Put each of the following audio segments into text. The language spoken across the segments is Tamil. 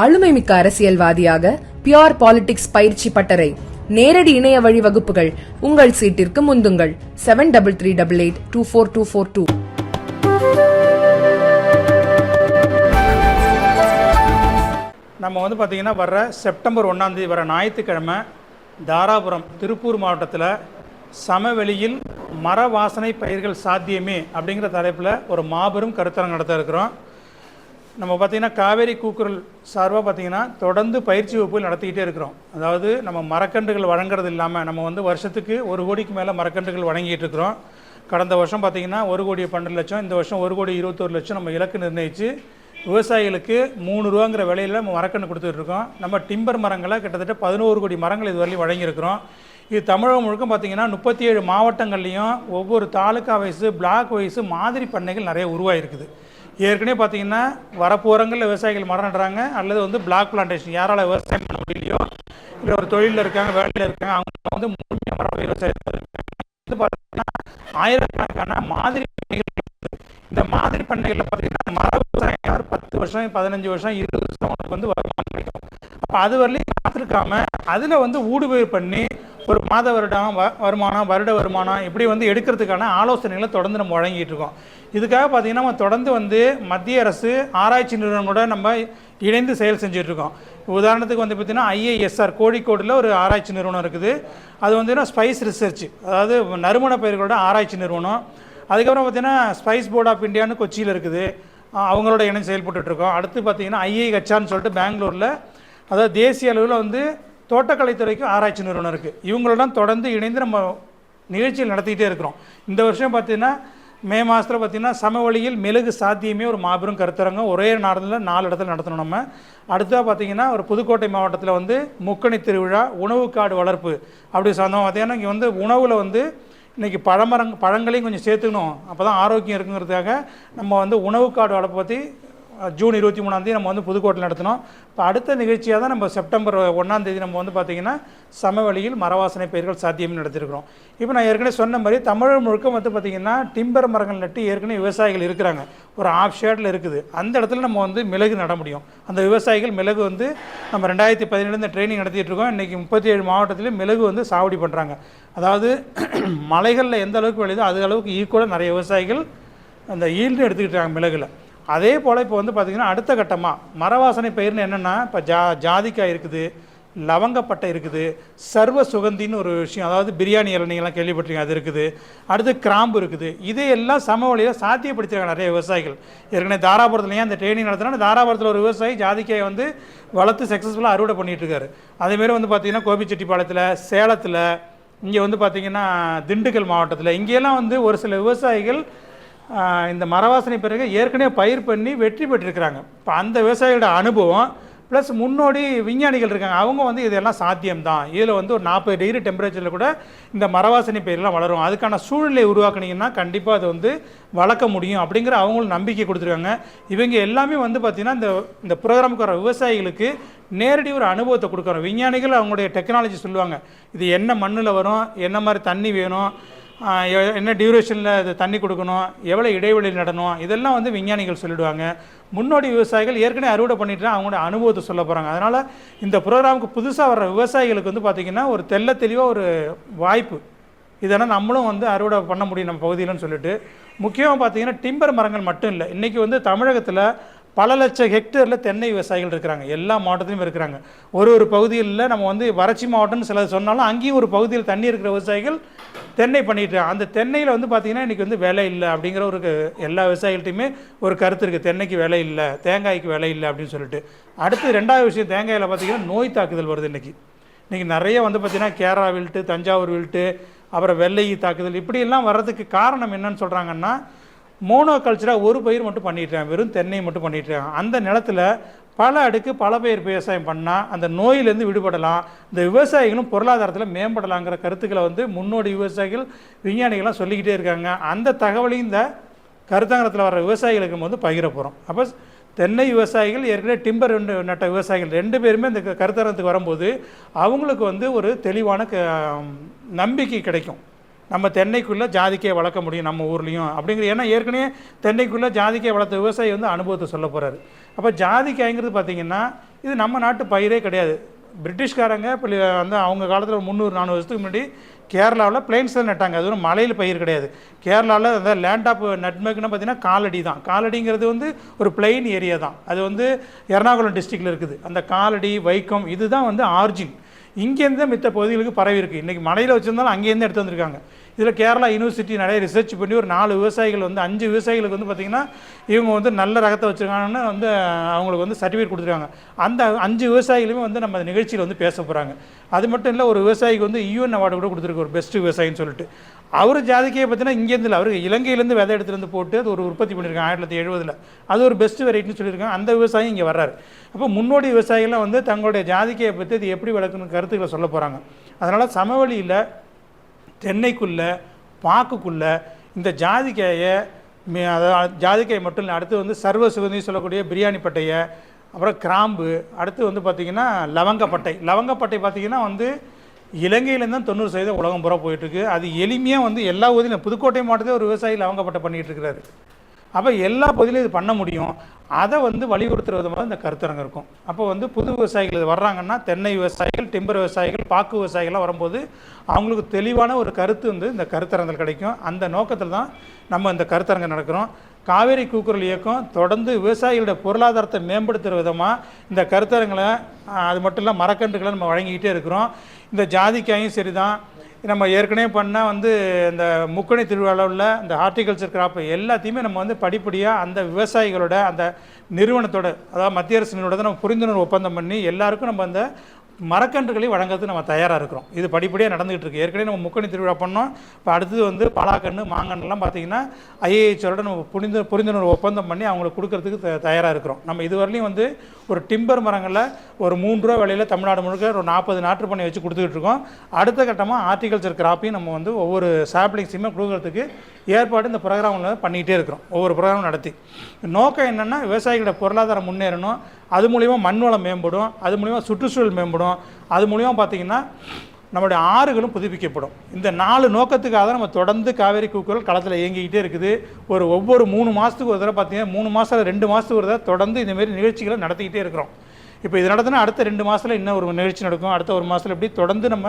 ஆளுமை மிக்க அரசியல்வாதியாக பியோர் பாலிடிக்ஸ் பயிற்சி பட்டறை நேரடி இணைய வழி வகுப்புகள் உங்கள் சீட்டிற்கு முந்துங்கள். Seven double three double eight two four two four two நம்ம வந்து பார்த்திங்கன்னா வர்ற செப்டம்பர் ஒன்றாந்தேதி வர ஞாயிற்றுக்கிழமை தாராபுரம் திருப்பூர் மாவட்டத்தில் சமவெளியில் மர வாசனை பயிர்கள் சாத்தியமே அப்படிங்கிற தலைப்பில் ஒரு மாபெரும் கருத்தரங்கு நடத்த இருக்கிறோம். நம்ம பார்த்திங்கன்னா காவேரி கூக்குரல் சார்பாக பார்த்திங்கன்னா தொடர்ந்து பயிற்சி வகுப்புகள் நடத்திக்கிட்டே இருக்கிறோம். அதாவது நம்ம மரக்கன்றுகள் வழங்குறது இல்லாமல் நம்ம வந்து வருஷத்துக்கு ஒரு கோடிக்கு மேலே மரக்கன்றுகள் வழங்கிட்டு இருக்கிறோம். கடந்த வருஷம் பார்த்திங்கன்னா ஒரு கோடி பன்னெண்டு லட்சம் இந்த வருஷம் ஒரு கோடி இருபத்தொரு லட்சம் நம்ம இலக்கு நிர்ணயித்து விவசாயிகளுக்கு மூணு ரூபாங்கிற விலையில் நம்ம மரக்கன்று கொடுத்துட்ருக்கோம் நம்ம டிம்பர் மரங்களை கிட்டத்தட்ட பதினோரு கோடி மரங்கள் இதுவரையும் வழங்கியிருக்கிறோம். இது தமிழகம் முழுக்க பார்த்திங்கன்னா முப்பத்தி ஏழு மாவட்டங்கள்லேயும் ஒவ்வொரு தாலுக்கா வயசு பிளாக் வயசு மாதிரி பண்ணைகள் நிறைய உருவாயிருக்குது ஏற்கனவே பார்த்தீங்கன்னா வரப்போகிறங்களில் விவசாயிகள் மரம் நடுறாங்க அல்லது வந்து பிளாக் பிளான்டேஷன் யாரால் விவசாயம் பண்ண முடியலையோ இல்லை ஒரு தொழிலில் இருக்காங்க வேலையில் இருக்காங்க அவங்க வந்து முழுமையாக மரம் விவசாயத்தில் வந்து பார்த்தீங்கன்னா ஆயிரக்கணக்கான மாதிரி பண்ணைகள் இந்த மாதிரி பண்ணைகளில் பார்த்தீங்கன்னா மர விவசாயம் யார் பத்து வருஷம் பதினஞ்சு வருஷம் இருபது வருஷம் அவங்களுக்கு வந்து வருமானம் கிடைக்கும். அப்போ அது வரலையும் காத்திருக்காம அதில் வந்து ஊடுபயிர் பண்ணி ஒரு மாத வருடம் வ வருமானம் வருட வருமானம் இப்படி வந்து எடுக்கிறதுக்கான ஆலோசனைகளை தொடர்ந்து நம்ம வழங்கிட்டு இருக்கோம். இதுக்காக பார்த்தீங்கன்னா நம்ம தொடர்ந்து வந்து மத்திய அரசு ஆராய்ச்சி நிறுவனங்களோட நம்ம இணைந்து செயல் செஞ்சிட்ருக்கோம் உதாரணத்துக்கு வந்து பார்த்தீங்கன்னா ஐஏஎஸ்ஆர் கோழிக்கோடில் ஒரு ஆராய்ச்சி நிறுவனம் இருக்குது. அது வந்து ஸ்பைஸ் ரிசர்ச் அதாவது நறுமண பயிர்களோட ஆராய்ச்சி நிறுவனம். அதுக்கப்புறம் பார்த்தீங்கன்னா ஸ்பைஸ் போர்ட் ஆஃப் இந்தியான்னு கொச்சியில் இருக்குது. அவங்களோட இணைந்து செயல்பட்டுருக்கோம் அடுத்து பார்த்தீங்கன்னா ஐஐஹெச்ஆர்னு சொல்லிட்டு பெங்களூரில் அதாவது தேசிய அளவில் வந்து தோட்டக்கலைத்துறைக்கு ஆராய்ச்சி நிறுவனம் இருக்குது இவங்களெல்லாம் தொடர்ந்து இணைந்து நம்ம நிகழ்ச்சிகள் நடத்திக்கிட்டே இருக்கிறோம். இந்த வருஷம் பார்த்திங்கன்னா மே மாதத்தில் பார்த்தீங்கன்னா சமவெளியில் மெழுகு சாத்தியமே ஒரு மாபெரும் கருத்தரங்கம் ஒரே நாளில் நாலு இடத்துல நடத்தணும் நம்ம. அடுத்ததாக பார்த்தீங்கன்னா ஒரு புதுக்கோட்டை மாவட்டத்தில் வந்து முக்கணி திருவிழா உணவு காடு வளர்ப்பு அப்படி சார்ந்தோம் பார்த்திங்கன்னா இங்கே வந்து உணவில் வந்து இன்றைக்கி பழமரங் பழங்களையும் கொஞ்சம் சேர்த்துக்கணும். அப்போ தான் ஆரோக்கியம் இருக்குங்கிறதுக்காக நம்ம வந்து உணவு காடு வளர்ப்பு பற்றி ஜூன் இருபத்தி மூணாந்தேதி நம்ம வந்து புதுக்கோட்டில் நடத்தினோம். இப்போ அடுத்த நிகழ்ச்சியாக தான் நம்ம செப்டம்பர் ஒன்றாந்தேதி நம்ம வந்து பார்த்திங்கன்னா சமவெளியில் மரவாசனை பயிர்கள் சாத்தியம் நடத்திருக்கிறோம். இப்போ நான் ஏற்கனவே சொன்ன மாதிரி தமிழகம் முழுக்க வந்து பார்த்திங்கன்னா டிம்பர் மரங்கள் நட்டு ஏற்கனவே விவசாயிகள் இருக்கிறாங்க. ஒரு ஆஃப் ஷேடில் இருக்குது. அந்த இடத்துல நம்ம வந்து மிளகு நட முடியும். அந்த விவசாயிகள் மிளகு வந்து நம்ம ரெண்டாயிரத்தி பதினேழு ட்ரைனிங் நடத்திட்டு இருக்கோம். இன்றைக்கி முப்பத்தி ஏழு மாவட்டத்திலும் மிளகு வந்து சாவடி பண்ணுறாங்க அதாவது மலைகளில் எந்த அளவுக்கு விளையுதோ அது அளவுக்கு ஈக்குவலாக நிறைய விவசாயிகள் அந்த ஈல்டு எடுத்துக்கிட்டாங்க மிளகில். அதே போல் இப்போ வந்து பார்த்திங்கன்னா அடுத்த கட்டமாக மரவாசனை பயிர்னு என்னென்னா இப்போ ஜா ஜாதிக்காய் இருக்குது லவங்கப்பட்டை இருக்குது சர்வ சுகந்தின்னு ஒரு விஷயம் அதாவது பிரியாணி இளநீங்கெல்லாம் கேள்விப்பட்டிருக்கீங்க அது இருக்குது. அடுத்து கிராம்பு இருக்குது. இதையெல்லாம் சமவெளியில் சாத்தியப்படுத்திருக்காங்க நிறைய விவசாயிகள். ஏற்கனவே தாராபுரத்தில் அந்த ட்ரைனிங் நடத்தினா தாராபுரத்தில் ஒரு விவசாயி ஜாதிக்காயை வந்து வளர்த்து சக்ஸஸ்ஃபுல்லாக அறுவடை பண்ணிகிட்டு இருக்காரு அதேமாரி வந்து பார்த்திங்கன்னா கோபிச்செட்டிப்பாளையத்தில் சேலத்தில் இங்கே வந்து பார்த்திங்கன்னா திண்டுக்கல் மாவட்டத்தில் இங்கெல்லாம் வந்து ஒரு சில விவசாயிகள் இந்த மரவாசனை பிறகு ஏற்கனவே பயிர் பண்ணி வெற்றி பெற்றிருக்கிறாங்க. இப்போ அந்த விவசாயிகளோட அனுபவம் ப்ளஸ் முன்னோடி விஞ்ஞானிகள் இருக்காங்க. அவங்க வந்து இதெல்லாம் சாத்தியம்தான். இதில் வந்து ஒரு நாற்பது டிகிரி டெம்பரேச்சரில் கூட இந்த மரவாசனை பயிரெலாம் வளரும். அதுக்கான சூழ்நிலை உருவாக்குனீங்கன்னா கண்டிப்பாக அது வந்து வளர்க்க முடியும் அப்படிங்கிற அவங்களும் நம்பிக்கை கொடுத்துருக்காங்க. இவங்க எல்லாமே வந்து பார்த்திங்கன்னா இந்த இந்த ப்ரோக்ராமுக்கு வர விவசாயிகளுக்கு நேரடி ஒரு அனுபவத்தை கொடுக்குறோம் விஞ்ஞானிகள் அவங்களுடைய டெக்னாலஜி சொல்லுவாங்க. இது என்ன மண்ணில் வரும் என்ன மாதிரி தண்ணி வேணும் என்ன டியூரேஷனில் இது தண்ணி கொடுக்கணும் எவ்வளோ இடைவெளி நடணும் இதெல்லாம் வந்து விஞ்ஞானிகள் சொல்லிடுவாங்க. முன்னோடி விவசாயிகள் ஏற்கனவே அறுவடை பண்ணிட்டு அவங்களோட அனுபவத்தை சொல்ல போகிறாங்க அதனால் இந்த ப்ரோக்ராமுக்கு புதுசாக வர்ற விவசாயிகளுக்கு வந்து பார்த்திங்கன்னா ஒரு தெள்ள தெளிவாக ஒரு வாய்ப்பு. இதெல்லாம் நம்மளும் வந்து அறுவடை பண்ண முடியும் நம்ம பகுதியிலன்னு சொல்லிட்டு. முக்கியமாக பார்த்தீங்கன்னா டிம்பர் மரங்கள் மட்டும் இல்லை. இன்றைக்கி வந்து தமிழகத்தில் பல லட்சம் ஹெக்டேரில் தென்னை விவசாயிகள் இருக்கிறாங்க. எல்லா மாவட்டத்திலும் இருக்கிறாங்க. ஒரு ஒரு பகுதியில் நம்ம வந்து வறட்சி மாவட்டம்னு சிலது சொன்னாலும் அங்கேயும் ஒரு பகுதியில் தண்ணி இருக்கிற விவசாயிகள் தென்னை பண்ணிட்டு அந்த தென்னையில் வந்து பார்த்திங்கன்னா இன்றைக்கி வந்து விலை இல்லை அப்படிங்கிற ஒரு எல்லா விவசாயிகள்ட்டையுமே ஒரு கருத்து இருக்குது தென்னைக்கு விலை இல்லை தேங்காய்க்கு விலை இல்லை அப்படின்னு சொல்லிட்டு. அடுத்து ரெண்டாவது விஷயம் தேங்காயில் பார்த்திங்கன்னா நோய் தாக்குதல் வருது இன்றைக்கி இன்றைக்கி நிறைய வந்து பார்த்திங்கன்னா கேரளா வில்ட்டு தஞ்சாவூர் வில்ட்டு அப்புறம் வெள்ளை தாக்குதல் இப்படியெல்லாம் வர்றதுக்கு காரணம் என்னன்னு சொல்கிறாங்கன்னா மோனோ கல்ச்சராக ஒரு பயிர் மட்டும் பண்ணிட்டுருக்காங்க வெறும் தென்னை மட்டும் பண்ணிட்டுருக்காங்க அந்த நிலத்துல பல அடுக்கு பல பயிர் விவசாயம் பண்ணால் அந்த நோயிலேருந்து விடுபடலாம். இந்த விவசாயிகளும் பொருளாதாரத்தில் மேம்படலாங்கிற கருத்துக்களை வந்து முன்னோடி விவசாயிகள் விஞ்ஞானிகள்லாம் சொல்லிக்கிட்டே இருக்காங்க. அந்த தகவலையும் இந்த கருத்தாங்கரத்தில் வர விவசாயிகளுக்கு வந்து பகிர போகிறோம் அப்போ தென்னை விவசாயிகள் ஏற்கனவே டிம்பர் ரெண்டு நட்ட விவசாயிகள் ரெண்டு பேருமே இந்த க- கருத்தரங்கத்துக்கு வரும்போது அவங்களுக்கு வந்து ஒரு தெளிவான க நம்பிக்கை கிடைக்கும். நம்ம தென்னைக்குள்ளே ஜாதிக்கையை வளர்க்க முடியும் நம்ம ஊர்லேயும் அப்படிங்கிற ஏன்னா ஏற்கனவே தென்னைக்குள்ளே ஜாதிக்கையை வளர்த்த விவசாயி வந்து அனுபவத்தை சொல்ல போகிறாரு அப்போ ஜாதிக்காய்ங்கிறது பார்த்திங்கன்னா இது நம்ம நாட்டு பயிரே கிடையாது. பிரிட்டிஷ்காரங்க இப்போ வந்து அவங்க காலத்தில் முந்நூறு நானூறு வருஷத்துக்கு முன்னாடி கேரளாவில் பிளெயின்ஸில் நட்டாங்க. அது ஒரு மலையில் பயிர் கிடையாது. கேரளாவில் அந்த லேண்ட் ஆஃப் பார்த்தீங்கன்னா காலடி தான். காலடிங்கிறது வந்து ஒரு பிளெயின் ஏரியா தான். அது வந்து எர்ணாகுளம் டிஸ்ட்ரிக்டில் இருக்குது. அந்த காலடி வைக்கம் இதுதான் வந்து ஆர்ஜின் இங்கேருந்து மித்த பகுதிகளுக்கு பரவி இருக்குது இன்றைக்கி மலையில் வச்சுருந்தாலும் அங்கேருந்து எடுத்து வந்திருக்காங்க. இதில் கேரளா யூனிவர்சிட்டி நிறைய ரிசர்ச் பண்ணி ஒரு நாலு விவசாயிகள் வந்து அஞ்சு விவசாயிகளுக்கு வந்து பார்த்திங்கன்னா இவங்க வந்து நல்ல ரகத்தை வச்சுருக்காங்கன்னு வந்து அவங்களுக்கு வந்து சர்டிஃபிகேட் கொடுத்துருக்காங்க. அந்த அஞ்சு விவசாயிகளுமே வந்து நம்ம நிகழ்ச்சியில் வந்து பேச போகிறாங்க அது மட்டும் இல்லை ஒரு விவசாயிக்கு வந்து e யூஎன் அவார்டு கூட கொடுத்துருக்கு ஒரு பெஸ்ட் விவசாயின்னு சொல்லிட்டு. அவர் ஜாதிக்கையை பார்த்தீங்கன்னா இங்கேருந்து இல்லை. அவர் இலங்கையிலேருந்து விதை எடுத்துலேருந்து போட்டு அது ஒரு உற்பத்தி பண்ணியிருக்காங்க ஆயிரத்தி தொள்ளாயிரத்தி எழுபதில். அது ஒரு பெஸ்ட் வெரைட்டின்னு சொல்லியிருக்காங்க. அந்த விவசாயி இங்கே வர்றாரு. அப்போ முன்னோடி விவசாயிகள்லாம் வந்து தங்களுடைய ஜாதிக்கையை பற்றி அது எப்படி வளர்க்கணும் கருத்துக்களை சொல்ல போகிறாங்க அதனால் சமவெளியில் தென்னைக்குள்ளே பாக்குக்குள்ளே இந்த ஜாதிக்காயை அதாவது ஜாதிக்காய் மட்டும் இல்லை அடுத்து வந்து சர்வ சுகந்தி சொல்லக்கூடிய பிரியாணி பட்டையை அப்புறம் கிராம்பு அடுத்து வந்து பார்த்திங்கன்னா லவங்கப்பட்டை. லவங்கப்பட்டை பார்த்திங்கன்னா வந்து இலங்கையிலேருந்து தான் தொண்ணூறு சதவீதம் உலகம் புற போயிட்டுருக்கு அது எளிமையாக வந்து எல்லா ஊதியும் புதுக்கோட்டை மாவட்டத்தில் ஒரு விவசாயி லவங்கப்பட்டை பண்ணிகிட்டு இருக்கிறாரு. அப்போ எல்லா பகுதியிலும் இது பண்ண முடியும். அதை வந்து வலியுறுத்துற விதமாக இந்த கருத்தரங்கு இருக்கும். அப்போ வந்து புது விவசாயிகள் இது வர்றாங்கன்னா தென்னை விவசாயிகள் டிம்பர் விவசாயிகள் பாக்கு விவசாயிகள்லாம் வரும்போது அவங்களுக்கு தெளிவான ஒரு கருத்து வந்து இந்த கருத்தரங்கில் கிடைக்கும். அந்த நோக்கத்தில் தான் நம்ம இந்த கருத்தரங்கு நடக்கிறோம். காவேரி கூக்குரல் இயக்கம் தொடர்ந்து விவசாயிகளுடைய பொருளாதாரத்தை மேம்படுத்துகிற விதமாக இந்த கருத்தரங்களை அது மட்டும் இல்லை மரக்கன்றுகளை நம்ம வழங்கிக்கிட்டே இருக்கிறோம். இந்த ஜாதிக்காயும் சரி தான் நம்ம ஏற்கனவே பண்ணால் வந்து இந்த முக்கணி திருவிழாவில் இந்த ஹார்டிகல்ச்சர் கிராப் எல்லாத்தையுமே நம்ம வந்து படிப்படியாக அந்த விவசாயிகளோட அந்த நிறுவனத்தோட அதாவது மத்திய அரசினோட நம்ம புரிந்துணர்வு ஒப்பந்தம் பண்ணி எல்லாருக்கும் நம்ம அந்த மரக்கன்றுகளை வழங்குறதுக்கு நம்ம தயாராக இருக்கிறோம். இது படிப்படியாக நடந்துகிட்டு இருக்கு. ஏற்கனவே நம்ம முக்கணி திருவிழா பண்ணோம். இப்போ அடுத்தது வந்து பலாக்கன்று மாங்கன்றுலாம் பார்த்தீங்கன்னா ஐஏஹெச்சோட நம்ம புரிந்து புரிந்துணர்வு ஒப்பந்தம் பண்ணி அவங்களுக்கு கொடுக்கறதுக்கு த தயாராக இருக்கிறோம். நம்ம இதுவரையிலையும் வந்து ஒரு டிம்பர் மரங்களில் ஒரு மூன்று ரூபா விலையில் தமிழ்நாடு முழுக்க ஒரு நாற்பது நாற்று பண்ணி வச்சு கொடுத்துக்கிட்டு இருக்கோம். அடுத்த கட்டமாக ஆர்டிகல்ச்சர் கிராப்பையும் நம்ம வந்து ஒவ்வொரு சாப்ளிங்ஸையுமே கொடுக்கறதுக்கு ஏற்பாடு இந்த ப்ரோக்ராமில் பண்ணிக்கிட்டே இருக்கிறோம். ஒவ்வொரு ப்ரோக்ராமும் நடத்தி. நோக்கம் என்னென்னா விவசாயிகளோட பொருளாதாரம் முன்னேறணும். அது மூலிமா மண் வளம் மேம்படும் அது மூலிமா சுற்றுச்சூழல் மேம்படும். அது மூலிமா பார்த்திங்கன்னா நம்முடைய ஆறுகளும் புதுப்பிக்கப்படும். இந்த நாலு நோக்கத்துக்காக தான் நம்ம தொடர்ந்து காவேரி கூக்குரல் களத்தில் இயங்கிக்கிட்டே இருக்குது. ஒரு ஒவ்வொரு மூணு மாதத்துக்கு ஒரு தடவை பார்த்தீங்கன்னா மூணு மாதம் ரெண்டு மாதத்துக்கு ஒரு தடவை தொடர்ந்து இந்தமாரி நிகழ்ச்சிகளை நடத்திக்கிட்டே இருக்கிறோம். இப்போ இது நடத்தினா அடுத்த ரெண்டு மாதத்தில் இன்னும் ஒரு நிகழ்ச்சி நடக்கும். அடுத்த ஒரு மாதத்தில் இப்படி தொடர்ந்து நம்ம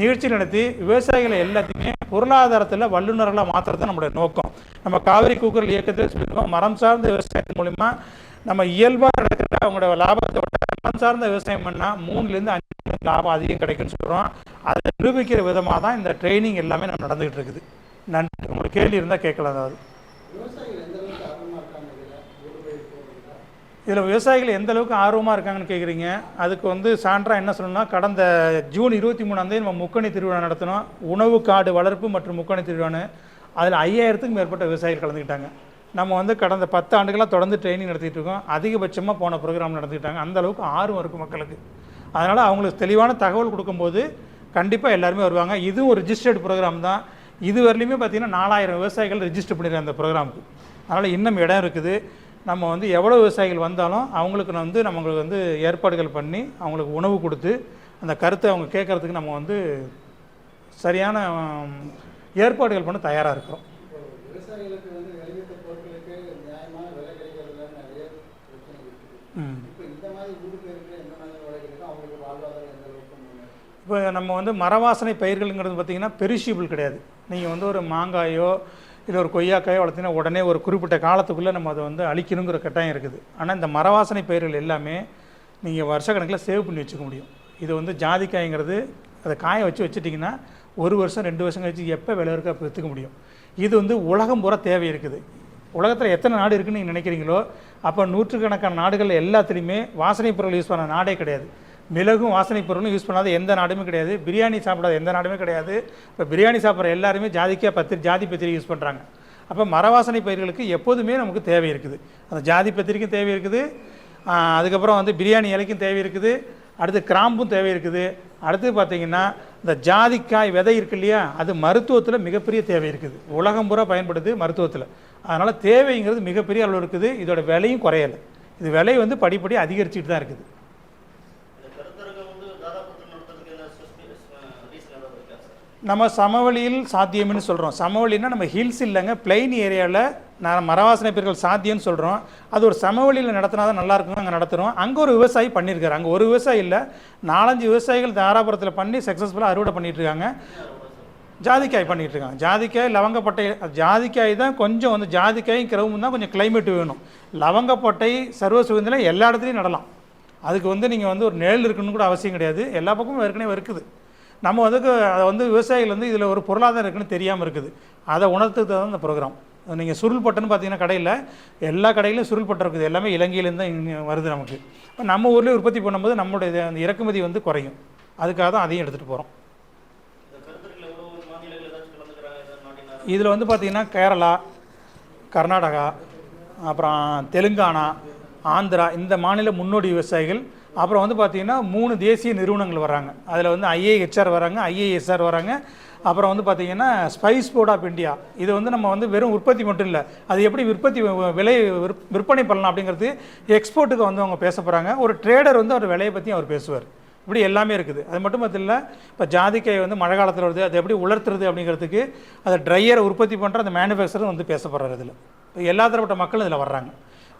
நிகழ்ச்சி நடத்தி விவசாயிகளை எல்லாத்தையுமே பொருளாதாரத்தில் வல்லுநர்களாக மாற்றுறது நம்மளுடைய நோக்கம். நம்ம காவிரி கூக்குரல் இயக்கத்தில் சொல்லியிருக்கோம் மரம் சார்ந்த விவசாயத்தின் மூலிமா நம்ம இயல்பாக நடக்கிற அவங்களோட லாபத்தோட மரம் சார்ந்த விவசாயம் பண்ணால் மூணுலேருந்து அஞ்சு லாபம் அதிகம் கிடைக்கும்னு சொல்கிறோம் அதை நிரூபிக்கிற விதமாக தான் இந்த ட்ரைனிங் எல்லாமே நம்ம நடந்துகிட்டு இருக்குது. நன்றி. உங்களுக்கு கேள்வி இருந்தால் கேட்கலாம் அதாவது. இதில் விவசாயிகள் எந்த அளவுக்கு ஆர்வமாக இருக்காங்கன்னு கேட்குறீங்க அதுக்கு வந்து சான்றா என்ன சொல்லணும்னா கடந்த ஜூன் இருபத்தி மூணாந்தேதி நம்ம முக்கணி திருவிழா நடத்தினோம். உணவு காடு வளர்ப்பு மற்றும் முக்கணி திருவிழான்னு. அதில் ஐயாயிரத்துக்கும் மேற்பட்ட விவசாயிகள் கலந்துக்கிட்டாங்க. நம்ம வந்து கடந்த பத்து ஆண்டுகளாக தொடர்ந்து ட்ரைனிங் நடத்திட்டு இருக்கோம். அதிகபட்சமாக போன ப்ரோக்ராம் நடத்திட்டாங்க. அந்த அளவுக்கு ஆர்வம் இருக்குது மக்களுக்கு. அதனால் அவங்களுக்கு தெளிவான தகவல் கொடுக்கும்போது கண்டிப்பாக எல்லாருமே வருவாங்க. இதுவும் ஒரு ரிஜிஸ்டர்டு ப்ரோக்ராம் தான். இது வரலையுமே பார்த்தீங்கன்னா நாலாயிரம் விவசாயிகள் ரிஜிஸ்டர் பண்ணிடுறாங்க அந்த ப்ரோக்ராமுக்கு அதனால் இன்னும் இடம் இருக்குது. நம்ம வந்து எவ்வளோ விவசாயிகள் வந்தாலும் அவங்களுக்கு வந்து நம்மளுக்கு வந்து ஏற்பாடுகள் பண்ணி அவங்களுக்கு உணவு கொடுத்து அந்த கருத்தை அவங்க கேட்குறதுக்கு நம்ம வந்து சரியான ஏற்பாடுகள் பண்ண தயாராக இருக்கிறோம். விவசாயிகளுக்கு வந்து விளைவித்த பொருட்களுக்கு நியாயமான விலை கிடைக்கிறதுல நிறைய பிரச்சனை இருக்குது ம் இப்போ இந்த மாதிரி ஊர் பேருக்கு எந்த மாதிரி விலை கிடைக்கும் அவங்களுக்கு வாழ்வாதாரம் எந்த அளவுக்கு முன்னேறும்? இப்போ நம்ம வந்து மரவாசனை பயிர்கள்ங்கிறது பார்த்திங்கன்னா பெரிஷிபிள் கிடையாது. நீங்கள் வந்து ஒரு மாங்காயோ இல்லை ஒரு கொய்யாக்காயோ வளர்த்தீங்கன்னா உடனே ஒரு குறிப்பிட்ட காலத்துக்குள்ளே நம்ம அதை வந்து அழிக்கணுங்கிற கட்டாயம் இருக்குது. ஆனால் இந்த மரவாசனை பயிர்கள் எல்லாமே நீங்கள் வருஷக்கணக்கில் சேவ் பண்ணி வச்சுக்க முடியும். இது வந்து ஜாதிக்காய்ங்கிறது அதை காய வச்சு வச்சுட்டிங்கன்னா ஒரு வருஷம் ரெண்டு வருஷம் கழிச்சு எப்போ விலை இருக்கோ அப்போ விற்றுக்க முடியும். இது வந்து உலகம் பூரா தேவை இருக்குது. உலகத்தில் எத்தனை நாடு இருக்குன்னு நீங்கள் நினைக்கிறீங்களோ அப்போ நூற்றுக்கணக்கான நாடுகள் எல்லாத்துலேயுமே வாசனை பொருள் யூஸ் பண்ண நாடே கிடையாது. மிளகும் வாசனை பொருளும் யூஸ் பண்ணாத எந்த நாடுமே கிடையாது. பிரியாணி சாப்பிடாத எந்த நாடுமே கிடையாது. இப்போ பிரியாணி சாப்பிட்ற எல்லாருமே ஜாதிக்காய் பத்திரி ஜாதி பத்திரி யூஸ் பண்ணுறாங்க அப்போ மரவாசனை பயிர்களுக்கு எப்போதுமே நமக்கு தேவை இருக்குது. அந்த ஜாதி பத்திரிக்கும் தேவை இருக்குது. அதுக்கப்புறம் வந்து பிரியாணி இலைக்கும் தேவை இருக்குது. அடுத்து கிராம்பும் தேவை இருக்குது. அடுத்து பார்த்தீங்கன்னா இந்த ஜாதிக்காய் விதை இருக்கு இல்லையா அது மருத்துவத்தில் மிகப்பெரிய தேவை இருக்குது. உலகம் பூரா பயன்படுது மருத்துவத்தில். அதனால் தேவைங்கிறது மிகப்பெரிய அளவு இருக்குது. இதோட விலையும் குறையலை. இது விலை வந்து படிப்படி அதிகரிச்சுட்டு தான் இருக்குது. நம்ம சமவெளியில் சாத்தியம்னு சொல்கிறோம் சமவெளின்னா நம்ம ஹில்ஸ் இல்லைங்க பிளெயின் ஏரியாவில் நான் மரவாசனை பயிர்கள் சாத்தியம்னு சொல்கிறோம் அது ஒரு சமவெளியில் நடத்தினா தான் நல்லாயிருக்கும் அங்கே நடத்துகிறோம் அங்கே ஒரு விவசாயி பண்ணியிருக்காரு அங்கே ஒரு விவசாயி இல்லை. நாலஞ்சு விவசாயிகள் தாராபுரத்தில் பண்ணி சக்ஸஸ்ஃபுல்லாக அறுவடை பண்ணிகிட்ருக்காங்க இருக்காங்க. ஜாதிக்காய் பண்ணிகிட்ருக்காங்க இருக்காங்க. ஜாதிக்காய் லவங்கப்பட்டை ஜாதிக்காய் தான் கொஞ்சம் வந்து ஜாதிக்காயும் கிரவும் தான் கொஞ்சம் climate வேணும். லவங்கப்பட்டை சர்வ சுகந்திரம் எல்லா இடத்துலையும் நடலாம். அதுக்கு வந்து நீங்கள் வந்து ஒரு நிழல் இருக்குன்னு கூட அவசியம் கிடையாது. எல்லா பக்கமும் ஏற்கனவே இருக்குது. நம்ம வந்து அதை வந்து விவசாயிகள் வந்து இதில் ஒரு பொருளாதாரம் இருக்குன்னு தெரியாமல் இருக்குது. அதை உணர்த்துறது தான் இந்த ப்ரோக்ராம் நீங்கள் சுருள் பட்டுன்னு பார்த்தீங்கன்னா கடையில் எல்லா கடையிலும் சுருள் பட்டு இருக்குது. எல்லாமே இலங்கையிலேருந்து தான் இங்கே வருது நமக்கு. இப்போ நம்ம ஊர்லேயே உற்பத்தி பண்ணும்போது நம்மளுடைய அந்த இறக்குமதி வந்து குறையும். அதுக்காக தான் அதையும் எடுத்துகிட்டு போகிறோம் இதில் வந்து பார்த்திங்கன்னா கேரளா கர்நாடகா அப்புறம் தெலுங்கானா ஆந்திரா இந்த மாநில முன்னோடி விவசாயிகள். அப்புறம் வந்து பார்த்திங்கன்னா மூணு தேசிய நிறுவனங்கள் வராங்க அதில் வந்து ஐஏஹெச்ஆர் வராங்க ஐஏஎஸ்ஆர் வராங்க அப்புறம் வந்து பார்த்திங்கன்னா ஸ்பைஸ் போர்ட் ஆஃப் இந்தியா இது வந்து நம்ம வந்து வெறும் உற்பத்தி மட்டும் இல்லை அது எப்படி உற்பத்தி விலை விற்- விற்பனை பண்ணலாம் அப்படிங்கிறது எக்ஸ்போர்ட்டுக்கு வந்து அவங்க பேச போகிறாங்க ஒரு ட்ரேடர் வந்து அவர் விலையை பற்றி அவர் பேசுவார். இப்படி எல்லாமே இருக்குது. அது மட்டும் இல்லை இப்போ ஜாதிக்காய் வந்து மழை காலத்தில் வருது அது எப்படி உலர்த்துறது அப்படிங்கிறதுக்கு அதை ட்ரையரை உற்பத்தி பண்ணுற அந்த மேனுஃபேக்சரும் வந்து பேச போகிறார் இதில் எல்லா தரப்பட்ட மக்களும் இதில் வர்றாங்க.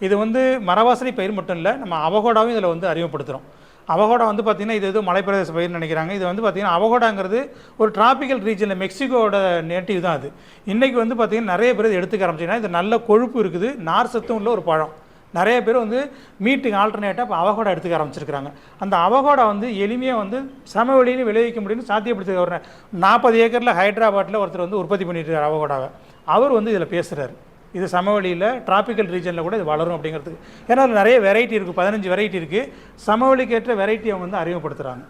இது வந்து மரவாசனை பயிர் மட்டும் இல்லை நம்ம அவகோடாவும் இதில் வந்து அறிமுகப்படுத்துகிறோம் அவகோடா வந்து பார்த்திங்கன்னா இது எதுவும் மலைப்பிரதேச பயிர்னு நினைக்கிறாங்க. இது வந்து பார்த்திங்கன்னா அவகோடாங்கிறது ஒரு டிராபிக்கல் ரீஜனில் மெக்சிகோட நேட்டிவ் தான் அது. இன்றைக்கி வந்து பார்த்திங்கன்னா நிறைய பேர் எடுத்துக்க ஆரம்பிச்சிங்கன்னா இது நல்ல கொழுப்பு இருக்குது. நார் சத்தும் உள்ள ஒரு பழம். நிறைய பேர் வந்து மீட்டுக்கு ஆல்டர்னேட்டாக இப்போ அவகோடா எடுத்துக்க ஆரம்பிச்சிருக்காங்க அந்த அவகோடா வந்து எளிமையாக வந்து சமவெளியில் விளைவிக்க முடியும்னு சாத்தியப்படுத்தி ஒரு நாற்பது ஏக்கரில் ஹைதராபாத்தில் ஒருத்தர் வந்து உற்பத்தி பண்ணிட்டு இருக்கார் அவகோடாவை. அவர் வந்து இதில் பேசுகிறார் இது சமவெளியில் டிராபிக்கல் ரீஜனில் கூட இது வளரும் அப்படிங்கிறதுக்கு. ஏன்னா அதில் நிறைய வெரைட்டி இருக்குது பதினஞ்சு வெரைட்டி இருக்குது சமவெளிக்கேற்ற வெரைட்டி அவங்க வந்து அறிமுகப்படுத்துகிறாங்க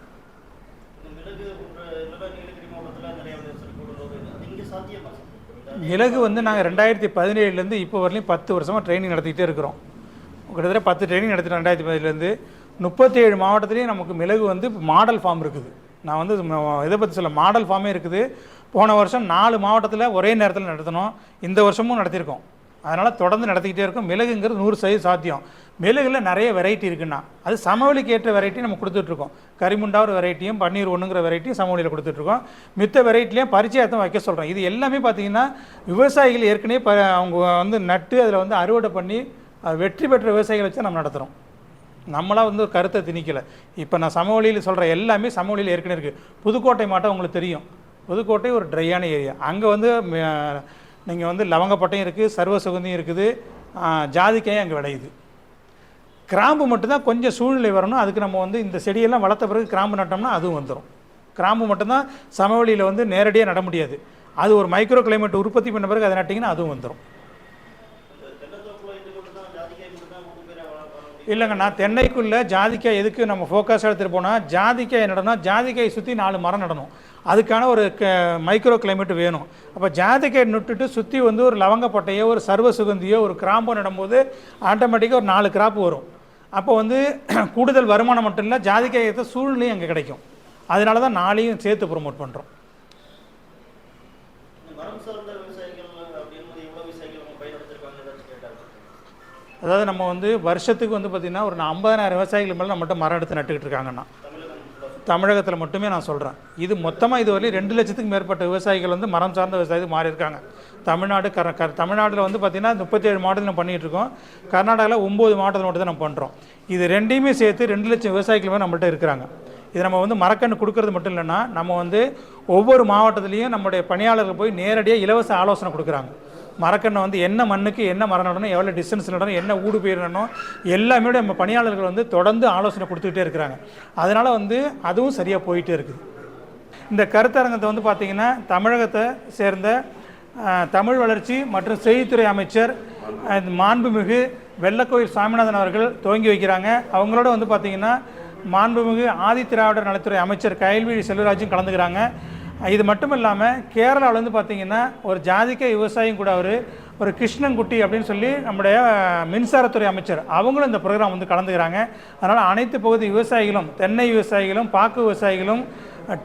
மிளகு வந்து நாங்கள் ரெண்டாயிரத்தி பதினேழுலேருந்து இப்போ வரலையும் பத்து வருஷமாக ட்ரைனிங் நடத்திக்கிட்டே இருக்கிறோம். கிட்டத்தட்ட பத்து ட்ரைனிங் நடத்திட்டு ரெண்டாயிரத்தி பதினேழுலேருந்து முப்பத்தேழு மாவட்டத்துலேயும் நமக்கு மிளகு வந்து மாடல் ஃபார்ம் இருக்குது. நான் வந்து இதை பற்றி சொல்ல மாடல் ஃபார்மே இருக்குது. போன வருஷம் நாலு மாவட்டத்தில் ஒரே நேரத்தில் நடத்தினோம். இந்த வருஷமும் நடத்தியிருக்கோம் அதனால் தொடர்ந்து நடத்திக்கிட்டே இருக்கும். மிளகுங்கிறது நூறு சதவீதம் சாத்தியம். மிளகில் நிறைய வெரைட்டி இருக்குன்னா அது சமவெளிக்கு ஏற்ற வெரைட்டி நம்ம கொடுத்துட்ருக்கோம் கரிமுண்டா ஒரு வெரைட்டியும் பன்னீர் ஒன்றுங்கிற வெரைட்டியும் சமவெளியில் கொடுத்துட்ருக்கோம் மித்த வெரைட்டிலையும் பரிச்சயத்தை வைக்க சொல்கிறோம் இது எல்லாமே பார்த்தீங்கன்னா விவசாயிகள் ஏற்கனவே ப அவங்க வந்து நட்டு அதில் வந்து அறுவடை பண்ணி வெற்றி பெற்ற விவசாயிகளை வச்சு நம்ம நடத்துகிறோம் நம்மளாக வந்து ஒரு கருத்தை திணிக்கலை. இப்போ நான் சமவெளியில் சொல்கிற எல்லாமே சமவெளியில் ஏற்கனவே இருக்குது புதுக்கோட்டை மாவட்டம் உங்களுக்கு தெரியும். புதுக்கோட்டை ஒரு ட்ரையான ஏரியா அங்கே வந்து நீங்கள் வந்து லவங்கப்பட்டையும் இருக்குது சர்வ சுகந்தியும் இருக்குது ஜாதிக்காயும் அங்கே விளையுது கிராம்பு மட்டும்தான் கொஞ்சம் சூழ்நிலை வரணும். அதுக்கு நம்ம வந்து இந்த செடியெல்லாம் வளர்த்த பிறகு கிராம்பு நட்டோம்னா அதுவும் வந்துடும் கிராம்பு மட்டும்தான் சமவெளியில் வந்து நேரடியாக நட முடியாது. அது ஒரு மைக்ரோ கிளைமேட் உற்பத்தி பண்ண பிறகு அதை நட்டிங்கன்னா அதுவும் வந்துடும் இந்த தென்னந்தோப்புல இது மட்டும் தான் ஜாதிக்காய் மட்டும் தான் மூணு இல்லைங்கண்ணா இல்லைங்க நான் தென்னைக்குள்ளே ஜாதிக்காய் எதுக்கு நம்ம ஃபோக்கஸ் எடுத்துகிட்டு போனால் ஜாதிக்காய் நடணும் ஜாதிக்காய் சுற்றி நாலு மரம் நடணும். அதுக்கான ஒரு க மைக்ரோ கிளைமேட் வேணும். அப்போ ஜாதிக்காய் நட்டுட்டு சுற்றி வந்து ஒரு லவங்கப்பட்டையோ ஒரு சர்வ சுகந்தியோ ஒரு கிராம்போ நடும்போது ஆட்டோமேட்டிக்காக ஒரு நாலு கிராப் வரும். அப்போ வந்து கூடுதல் வருமானம் மட்டும் இல்லை ஜாதிக்காயத்தை சூழ்நிலையும் அங்கே கிடைக்கும். அதனால தான் நாளையும் சேர்த்து ப்ரொமோட் பண்ணுறோம் இந்த மரம் சார்ந்த விவசாயிகள் அப்படின்போது எவ்வளோ விவசாயிகள் அவங்க பயன்படுத்திருக்காங்க ஏதாச்சும் கேட்டாங்க அதாவது நம்ம வந்து வருஷத்துக்கு வந்து பார்த்திங்கன்னா ஒரு ஐம்பதாயிரம் விவசாயிகள் மேலே நம்மகிட்ட மரம் எடுத்து நட்டுக்கிட்டு இருக்காங்கன்னா தமிழகத்தில் மட்டுமே நான் சொல்கிறேன் இது மொத்தமாக இதுவரையும் ரெண்டு லட்சத்துக்கு மேற்பட்ட விவசாயிகள் வந்து மரம் சார்ந்த விவசாயத்துக்கு மாறி இருக்காங்க. தமிழ்நாடு கர க தமிழ்நாட்டில் வந்து பார்த்திங்கன்னா முப்பத்தேழு மாவட்டத்தில் நம்ம பண்ணிகிட்டு இருக்கோம். கர்நாடகாவில் ஒம்பது மாவட்டத்தில் மட்டும் தான் நம்ம பண்ணுறோம் இது ரெண்டையுமே சேர்த்து ரெண்டு லட்சம் விவசாயிகள் மேலே நம்மள்ட்ட இருக்கிறாங்க. இது நம்ம வந்து மரக்கன்று கொடுக்கறது மட்டும் இல்லைன்னா நம்ம வந்து ஒவ்வொரு மாவட்டத்துலேயும் நம்முடைய பணியாளர்கள் போய் நேரடியாக இலவச ஆலோசனை கொடுக்குறாங்க. மரக்கண்ணை வந்து என்ன மண்ணுக்கு என்ன மரம் நடணும் எவ்வளோ டிஸ்டன்ஸ் நடணும் என்ன ஊடு போயிடணும் எல்லாமே நம்ம பணியாளர்கள் வந்து தொடர்ந்து ஆலோசனை கொடுத்துக்கிட்டே இருக்கிறாங்க. அதனால் வந்து அதுவும் சரியாக போயிட்டே இருக்குது. இந்த கருத்தரங்கத்தை வந்து பார்த்திங்கன்னா தமிழகத்தை சேர்ந்த தமிழ் வளர்ச்சி மற்றும் செய்தித்துறை அமைச்சர் மாண்புமிகு வெள்ளக்கோயில் சாமிநாதன் அவர்கள் துவங்கி வைக்கிறாங்க. அவங்களோட வந்து பார்த்திங்கன்னா மாண்புமிகு ஆதித்திராவிடர் நலத்துறை அமைச்சர் கயல்விழி செல்வராஜும் கலந்துக்கிறாங்க. இது மட்டும் இல்லாமல் கேரளாவில் வந்து பார்த்திங்கன்னா ஒரு ஜாதிக்காய் விவசாயம் கூட அவர் ஒரு கிருஷ்ணன்குட்டி அப்படின்னு சொல்லி நம்முடைய மின்சாரத்துறை அமைச்சர். அவங்களும் இந்த ப்ரோக்ராம் வந்து கலந்துக்கிறாங்க. அதனால் அனைத்து பகுதி விவசாயிகளும் தென்னை விவசாயிகளும் பாக்கு விவசாயிகளும்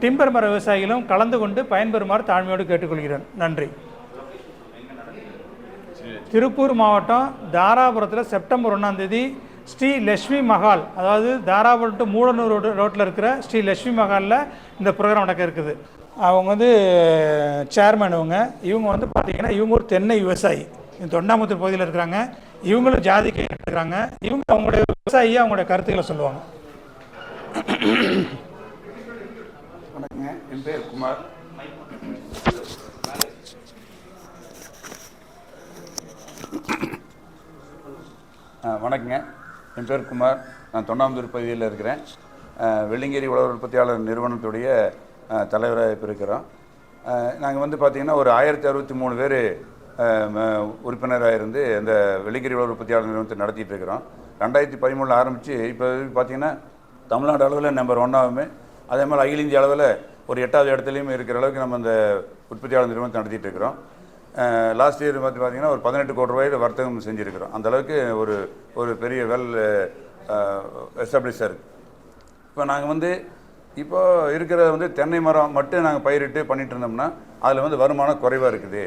டிம்பர் மர விவசாயிகளும் கலந்து கொண்டு பயன்பெறுமாறு தாழ்மையோடு கேட்டுக்கொள்கிறேன். நன்றி. திருப்பூர் மாவட்டம் தாராபுரத்தில் செப்டம்பர் ஒன்றாந்தேதி ஸ்ரீ லட்சுமி மஹால் அதாவது தாராபுரம் டு மூடனூர் ரோடு ரோட்டில் இருக்கிற ஸ்ரீ லட்சுமி மஹாலில் இந்த ப்ரோக்ராம் நடக்க இருக்குது. அவங்க வந்து சேர்மன் இவங்க. இவங்க வந்து பார்த்திங்கன்னா இவங்க ஒரு தென்னை விவசாயி. தொண்டாமுத்தூர் பகுதியில் இருக்கிறாங்க. இவங்களும் ஜாதி கை எடுத்துக்கிறாங்க இவங்க அவங்களுடைய விவசாயி அவங்களுடைய கருத்துக்களை சொல்லுவாங்க. வணக்கங்க. என் பேர் குமார். வணக்கங்க. என் பேர் குமார். நான் தொண்டாமுத்தூர் பகுதியில் இருக்கிறேன். வெள்ளிங்கேரி உழவர் உற்பத்தியாளர் நிறுவனத்துடைய தலைவராக இப்போ இருக்கிறோம் நாங்கள் வந்து பார்த்திங்கன்னா ஒரு ஆயிரத்தி அறுபத்தி மூணு பேர் உறுப்பினராக இருந்து அந்த வெள்ளிங்கிரி உழவர் உற்பத்தியாளர் நிறுவனத்தை நடத்திட்டு இருக்கிறோம். ரெண்டாயிரத்தி பதிமூணில் ஆரம்பித்து இப்போ பார்த்திங்கன்னா தமிழ்நாடு அளவில் நம்பர் ஒன்றாகுமே அதே மாதிரி அகில இந்திய அளவில் ஒரு எட்டாவது இடத்துலையும் இருக்கிற அளவுக்கு நம்ம அந்த உற்பத்தியாளர் நிறுவனத்தை நடத்திட்டு இருக்கிறோம். லாஸ்ட் இயர் பார்த்து பார்த்தீங்கன்னா ஒரு பதினெட்டு கோடி ரூபாயில் வர்த்தகம் செஞ்சுருக்கிறோம். அந்தளவுக்கு ஒரு ஒரு பெரிய வெல் எஸ்டாப்ளிஷாக இருக்குது இப்போ நாங்கள் வந்து இப்போ இருக்கிற வந்து தென்னை மரம் மட்டும் நாங்கள் பயிரிட்டு பண்ணிட்டு இருந்தோம்னா அதில் வந்து வருமானம் குறைவாக இருக்குது.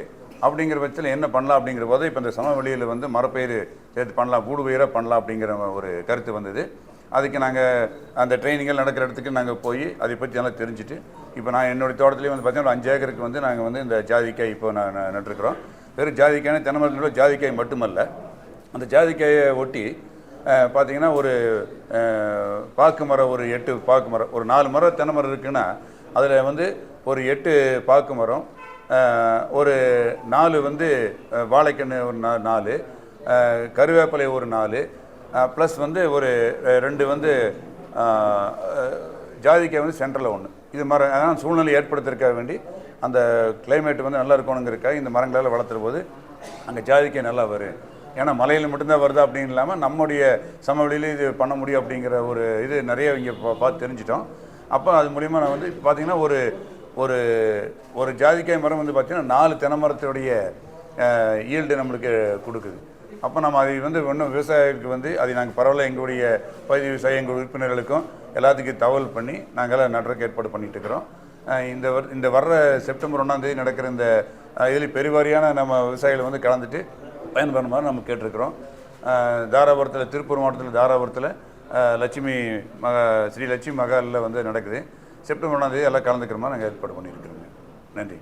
அப்படிங்கிற பட்சத்தில் என்ன பண்ணலாம் அப்படிங்கிற போது இப்போ இந்த சமவெளியில் வந்து மரப்பயிர் சேர்த்து பண்ணலாம் கூடு பயிராக பண்ணலாம் அப்படிங்கிற ஒரு கருத்து வந்தது. அதுக்கு நாங்கள் அந்த ட்ரைனிங்கள் நடக்கிற இடத்துக்கு நாங்கள் போய் அதை பற்றி நல்லா தெரிஞ்சுட்டு இப்போ நான் என்னுடைய தோட்டத்துலேயே வந்து பார்த்தீங்கன்னா ஒரு அஞ்சு ஏக்கருக்கு வந்து நாங்கள் வந்து இந்த ஜாதிக்காய் இப்போ நான் நட்டுருக்குறோம். வெறும் ஜாதிக்காய் தென்னை மரத்தில் ஜாதிக்காய் மட்டுமல்ல அந்த ஜாதிக்காயை ஒட்டி பார்த்தீங்கன்னா ஒரு பாக்கு மரம் ஒரு எட்டு பாக்கு மரம் ஒரு நாலு மரம் தென்னை மரம் இருக்குன்னா அதில் வந்து ஒரு எட்டு பாக்கு மரம் ஒரு நாலு வந்து வாழைக்கன்று ஒரு நா நாலு கருவேப்பிலை ஒரு நாலு ப்ளஸ் வந்து ஒரு ரெண்டு வந்து ஜாதிக்காய் வந்து சென்டரில் ஒன்று இது மரம் ஆனால் சூழ்நிலை ஏற்படுத்திருக்க வேண்டி அந்த கிளைமேட் வந்து நல்லா இருக்கணுங்கிறக்காக இந்த மரங்களால் வளர்த்துற போது அங்கே ஜாதிக்காய் நல்லா வரும். ஏன்னா மலையில் மட்டும்தான் வருது அப்படின்னு இல்லாமல் நம்முடைய சமவெளியில இது பண்ண முடியும் அப்படிங்கிற ஒரு இது நிறைய இங்கே பார்த்து தெரிஞ்சிட்டோம். அப்போ அது மூலிமா நான் வந்து இப்போ பார்த்தீங்கன்னா ஒரு ஒரு ஒரு ஜாதிக்காய் மரம் வந்து பார்த்திங்கன்னா நாலு தென்னை மரத்துடைய ஈல்டு நம்மளுக்கு கொடுக்குது. அப்போ நம்ம அதை வந்து இன்னும் விவசாயிகளுக்கு வந்து அதை நாங்கள் பரவாயில்ல எங்களுடைய பகுதி விவசாயி எங்கள் உறுப்பினர்களுக்கும் எல்லாத்துக்கும் தகவல் பண்ணி நாங்களாம் நடுறதுக்கு ஏற்பாடு பண்ணிட்டு இருக்கிறோம். இந்த வர் இந்த வர்ற செப்டம்பர் ஒன்றாந்தேதி நடக்கிற இந்த இதில் பெருவாரியான நம்ம விவசாயிகள் வந்து கலந்துட்டு பயன்பெறுமாறு நம்ம கேட்டிருக்கிறோம். தாராபுரத்தில் திருப்பூர் மாவட்டத்தில் தாராபுரத்தில் லட்சுமி மக ஸ்ரீ லட்சுமி மகாலில் வந்து நடக்குது. செப்டம்பர் ஒன்றாந்தேதி எல்லாம் கலந்துக்கிற மாதிரி நாங்கள் ஏற்பாடு பண்ணியிருக்கிறோங்க. நன்றி.